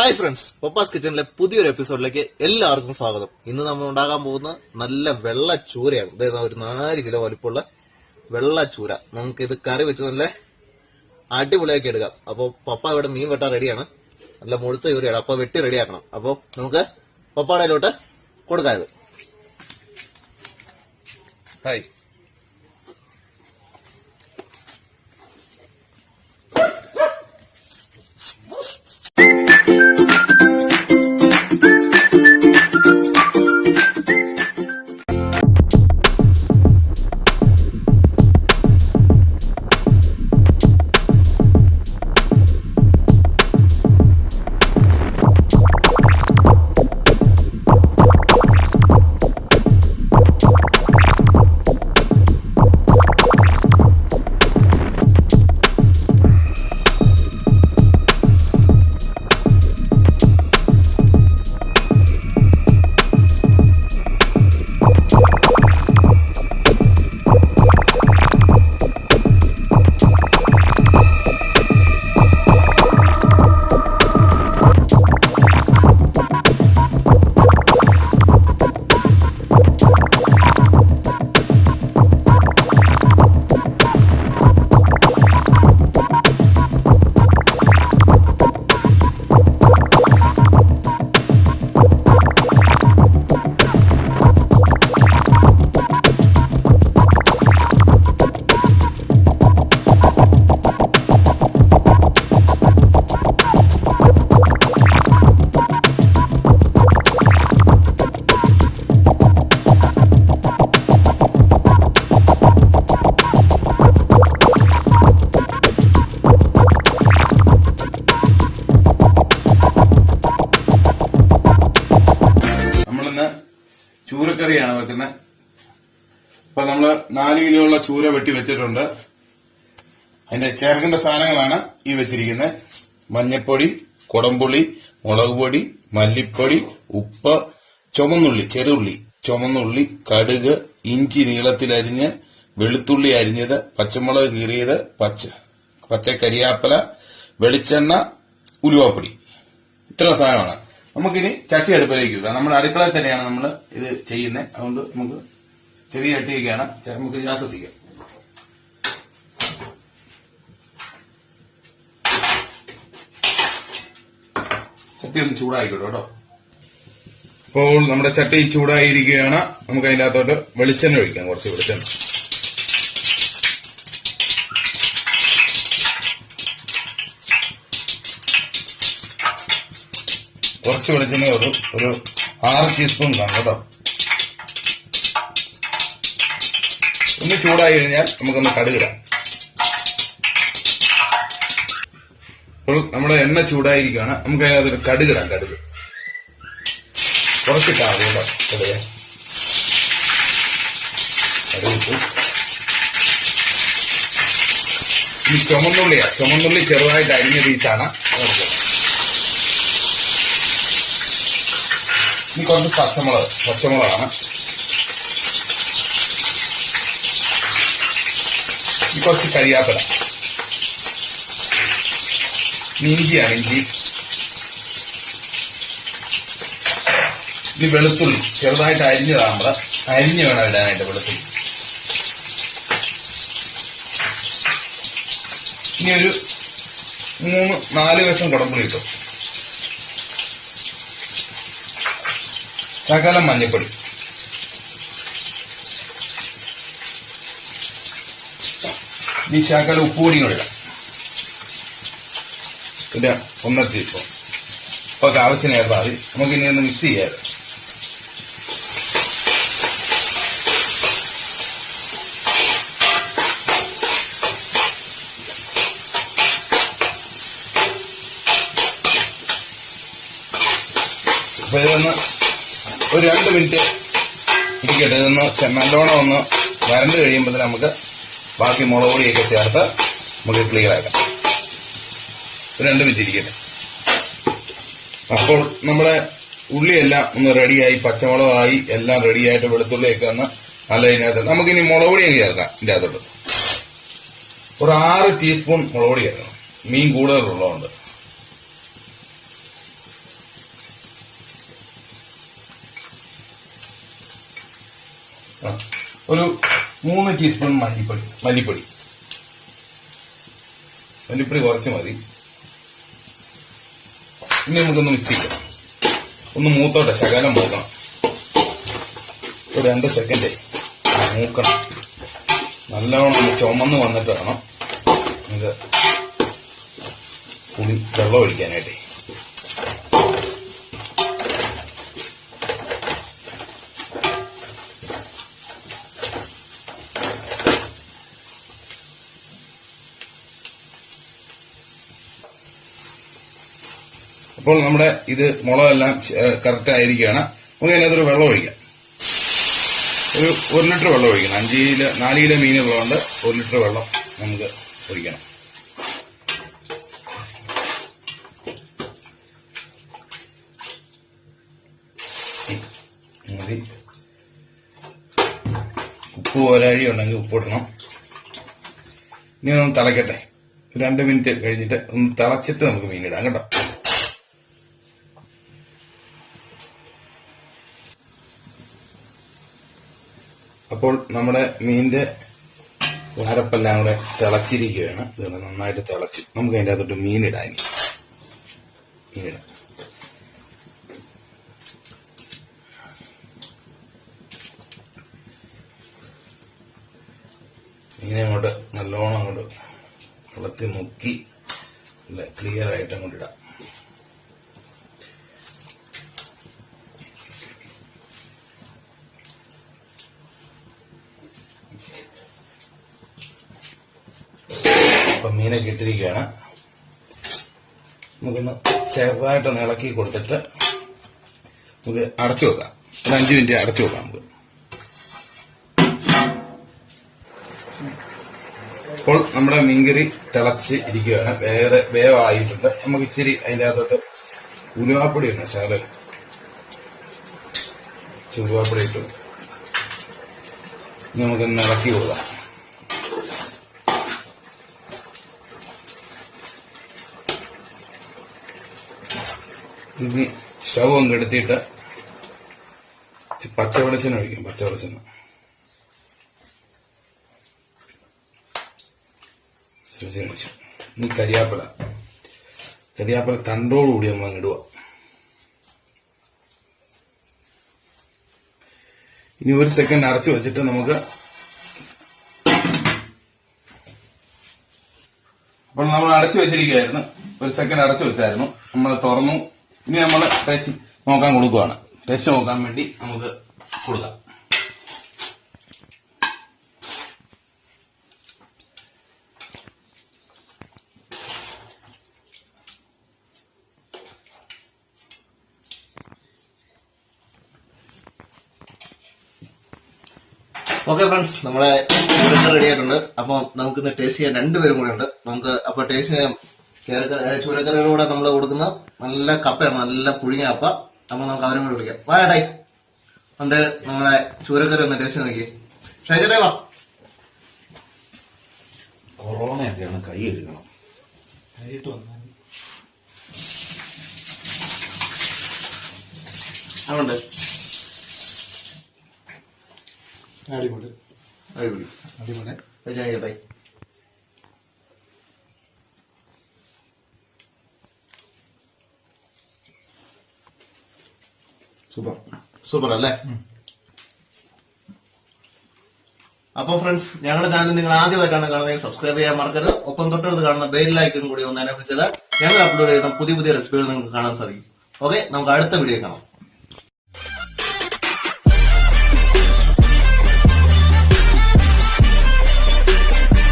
Hi friends പപ്പാസ് കിച്ചണിലെ പുതിയൊരു എപ്പിസോഡിലേക്ക് എല്ലാവർക്കും സ്വാഗതം. ഇന്ന് നമ്മൾ ഉണ്ടാകാൻ പോകുന്ന നല്ല വെള്ള ചൂരയാണ്. അതായത് ഒരു നാല് കിലോ വലിപ്പമുള്ള വെള്ള ചൂര. ഇത് കറി വെച്ച് നല്ല അടിപൊളിയാക്കി എടുക്കാം. അപ്പോൾ പപ്പ ഇവിടെ മീൻ വെട്ടാൻ റെഡിയാണ്. നല്ല മുഴുത്ത ചൂരയാണ്. അപ്പോൾ വെട്ടി റെഡിയാക്കണം. അപ്പോൾ നമുക്ക് പപ്പാടയിലോട്ട് കൊടുക്കാം ഇത്. ഹായ്. ചൂരക്കറിയാണ് വെക്കുന്നത് അപ്പൊ നമ്മൾ നാല് കിലോ ഉള്ള ചൂര വെട്ടി വെച്ചിട്ടുണ്ട്. അതിന്റെ ചേർക്കേണ്ട സാധനങ്ങളാണ് ഈ വെച്ചിരിക്കുന്നത് മഞ്ഞപ്പൊടി കുടംപുളി മുളക് പൊടി മല്ലിപ്പൊടി ഉപ്പ് ചുമന്നുള്ളി ചെറുള്ളി ചുമന്നുള്ളി കടുക് ഇഞ്ചി നീളത്തിൽ അരിഞ്ഞ് വെളുത്തുള്ളി അരിഞ്ഞത് പച്ചമുളക് കീറിയത് പച്ച പച്ച കരിയാപ്പല വെളിച്ചെണ്ണ ഉലുവാപ്പൊടി. ഇത്ര സാധനമാണ് നമുക്കിനി ചട്ടി അടുപ്പിലേക്ക് വെക്കാം. നമ്മുടെ അടുക്കളയിൽ തന്നെയാണ് നമ്മൾ ഇത് ചെയ്യുന്നത് അതുകൊണ്ട് നമുക്ക് ചെറിയ ചട്ടിയൊക്കെയാണ്. നമുക്ക് ഗ്യാസ് എത്തിക്കാം ചട്ടി ഒന്ന് ചൂടായിക്കോട്ടെ കേട്ടോ. അപ്പോൾ നമ്മുടെ ചട്ടി ചൂടായിരിക്കുകയാണ്. നമുക്ക് അതിന്റെ അകത്തോട്ട് വെളിച്ചെണ്ണ ഒഴിക്കാം. കുറച്ച് വെളിച്ചെണ്ണ. കുറച്ച് വെളിച്ചെണ്ണ ഒരു ഒരു ആറ് ടീസ്പൂൺ കാണും കേട്ടോ. ഒന്ന് ചൂടായി കഴിഞ്ഞാൽ നമുക്കൊന്ന് കടുകിടാം. നമ്മുടെ എണ്ണ ചൂടായിരിക്കുകയാണ്. നമുക്ക് അതിനകത്തൊരു കടുകിടാം കടുക്. കുറച്ചിട്ടാ മതി കേട്ടോ കടുക്. കടുകിട്ടു. ഈ ചുമന്നുള്ളിയാ. ചുമന്നുള്ളി ചെറുതായിട്ട് അരിഞ്ഞ പീസാണ് നമുക്ക് ഇനി കുറച്ച് പച്ചമുളക് പച്ചമുളകാണ്. ഇനി കുറച്ച് കരിയാപ്പില. ഇഞ്ചിയാണ് ഇഞ്ചി ഇനി വെളുത്തുള്ളി ചെറുതായിട്ട് അരിഞ്ഞതാണ് നമ്മൾ അരിഞ്ഞ് വേണം ഇടാനായിട്ട് വെളുത്തുള്ളി. ഇനി ഒരു മൂന്ന് നാല് കഷ്ണം കുടമ്പുളി കിട്ടും ശകലം മഞ്ഞപ്പൊടി. ഈ ശകലം ഉപ്പുപൊടിയും കൂടെ ഇടാം ഇത് ഒന്നര ടീസ്പൂൺ ഒക്കെ ആവശ്യമായിരുന്നു മതി നമുക്ക് ഇനി ഒന്ന് മിക്സ് ചെയ്യാം. അപ്പൊ ഇതൊന്ന് ഒരു രണ്ട് മിനിറ്റ് ഇരിക്കട്ടെ. ഇതൊന്ന് നല്ലോണം ഒന്ന് വരണ്ട് കഴിയുമ്പോൾ നമുക്ക് ബാക്കി മുളക് പൊടിയൊക്കെ ചേർത്ത് നമുക്ക് ക്ലിയർ ആക്കാം. ഒരു രണ്ട് മിനിറ്റ് ഇരിക്കട്ടെ. അപ്പോൾ നമ്മുടെ ഉള്ളിയെല്ലാം ഒന്ന് റെഡിയായി പച്ചമുളകായി എല്ലാം റെഡിയായിട്ട് വെളുത്തുള്ളിയൊക്കെ ഒന്ന് നല്ല ഇതിനകത്ത് നമുക്കിനി മുളക് പൊടിയൊക്കെ ചേർക്കാം ഇതിന്റെ അകത്തോട്ട് ഒരു ആറ് ടീസ്പൂൺ മുളക് പൊടി ചേർക്കണം. മീൻ കൂടുതലുള്ളതുകൊണ്ട് ഒരു മൂന്ന് ടീസ്പൂൺ മല്ലിപ്പൊടി. മല്ലിപ്പൊടി. മല്ലിപ്പൊടി കുറച്ച് മതി. ഇനി നമുക്കൊന്ന് മിക്സ് ചെയ്യാം. ഒന്ന് മൂത്തോട്ടെ ശകലം മൂക്കണം. ഒരു രണ്ട് സെക്കൻഡ് മൂക്കണം. നല്ലവണ്ണം ചുമന്ന് വന്നിട്ട് വേണം ഇത് പുളി വെള്ളം ഒഴിക്കാനായിട്ട്. അപ്പോൾ നമ്മുടെ ഇത് മുളകെല്ലാം കറക്റ്റ് ആയിരിക്കുകയാണ്. നമുക്ക് അതിനകത്തൊരു വെള്ളം ഒഴിക്കാം. ഒരു ഒരു ലിറ്റർ വെള്ളം ഒഴിക്കണം. അഞ്ച് കിലോ നാല് കിലോ മീൻ ഉള്ളതുകൊണ്ട് ഒരു ലിറ്റർ വെള്ളം നമുക്ക് ഒഴിക്കണം. ഉപ്പ് ഒരാഴി ഉണ്ടെങ്കിൽ ഉപ്പിടണം ഇനി ഒന്ന് തിളക്കട്ടെ. രണ്ട് മിനിറ്റ് കഴിഞ്ഞിട്ട് ഒന്ന് തിളച്ചിട്ട് നമുക്ക് മീൻ ഇടാം കേട്ടോ. അപ്പോൾ നമ്മുടെ മീനിന്റെ വാരപ്പെല്ലാം കൂടെ തിളച്ചിരിക്കുകയാണ്. ഇതുകൊണ്ട് നന്നായിട്ട് തിളച്ച്. നമുക്ക് അതിന്റെ അകത്തോട്ട് മീനിടാൻ മീനെ അങ്ങോട്ട് നല്ലോണം അങ്ങോട്ട് വെള്ളത്തിൽ മുക്കി നല്ല ക്ലിയർ ആയിട്ട് അങ്ങോട്ട് ഇടാം. അപ്പൊ മീനൊക്കെ ഇട്ടിരിക്കുകയാണ്. നമുക്കൊന്ന് ചെറുതായിട്ടൊന്ന് ഇളക്കി കൊടുത്തിട്ട് നമുക്ക് അടച്ചു വെക്കാം. ഒരു അഞ്ച് മിനിറ്റ് അടച്ചു വെക്കാം നമുക്ക്. അപ്പോൾ നമ്മുടെ മീൻകറി തിളച്ച് ഇരിക്കുകയാണ്. വേറെ വേവായിട്ടുണ്ട്. നമുക്ക് ഇച്ചിരി അതിന്റെ അകത്തോട്ട് ഉലുവാപ്പൊടി ഉണ്ട് ശാല ഉലുവാപ്പൊടി ഇട്ടു. ഇനി നമുക്കൊന്ന് ഇളക്കി കൊടുക്കാം. ഒന്ന് എടുത്തിട്ട് ഇച്ചിരി പച്ച വെളിച്ചെണ്ണ ഒഴിക്കും പച്ച വെളിച്ചെണ്ണ ഇനി കരിയാപ്പില. കരിയാപ്പില തണ്ടോടുകൂടി നമ്മൾ അങ്ങ് ഇടുക. ഇനി ഒരു സെക്കൻഡ് അടച്ചു വെച്ചിട്ട് നമുക്ക് അപ്പോൾ നമ്മൾ അടച്ചു വെച്ചിരിക്കുകയായിരുന്നു. ഒരു സെക്കൻഡ് അടച്ചു വെച്ചായിരുന്നു. നമ്മൾ തുറന്നു. ഇനി നമ്മൾ ടേസ്റ്റ് നോക്കാൻ കൊടുക്കുവാണ്. ടേസ്റ്റ് നോക്കാൻ വേണ്ടി നമുക്ക് കൊടുക്കാം. ഓക്കെ ഫ്രണ്ട്സ് നമ്മളെ റെഡി ആയിട്ടുണ്ട്. അപ്പൊ നമുക്ക് ഇന്ന് ടേസ്റ്റ് ചെയ്യാൻ രണ്ടുപേരും കൂടെ ഉണ്ട്. നമുക്ക് അപ്പൊ ടേസ്റ്റ് കേരക്ക- ചൂരക്കറിയുടെ നമ്മൾ കൊടുക്കുന്ന നല്ല കപ്പയാണ് നല്ല പുഴുങ്ങിയ കപ്പ. അപ്പൊ നമുക്ക് അവരും കൂടെ വിളിക്കാം. വായടായി അന്ത് നമ്മളെ ചൂരക്കറി ഒന്ന് ടേസ്റ്റ് നോക്കി ഷൈജറേ വാ. കൊറോണയൊക്കെയാണ് കൈ എടുക്കണം അതുകൊണ്ട്. അടിപൊളി. അടിപൊളി. അടിപൊളി. സൂപ്പർ. സൂപ്പർ അല്ലേ അപ്പൊ ഫ്രണ്ട്സ് ഞങ്ങളുടെ ചാനൽ നിങ്ങൾ ആദ്യമായിട്ടാണ് കാണുന്നത്. സബ്സ്ക്രൈബ് ചെയ്യാൻ മറക്കരുത്. ഒപ്പം തൊട്ടടുത്ത് കാണുന്ന ബെൽ ലൈക്കും കൂടി ഒന്ന് അനുഭവിച്ചത് ഞങ്ങൾ അപ്ലോഡ് ചെയ്യുന്ന പുതിയ പുതിയ റെസിപ്പികൾ നിങ്ങൾക്ക് കാണാൻ സാധിക്കും. ഓക്കെ നമുക്ക് അടുത്ത വീഡിയോ കാണാം.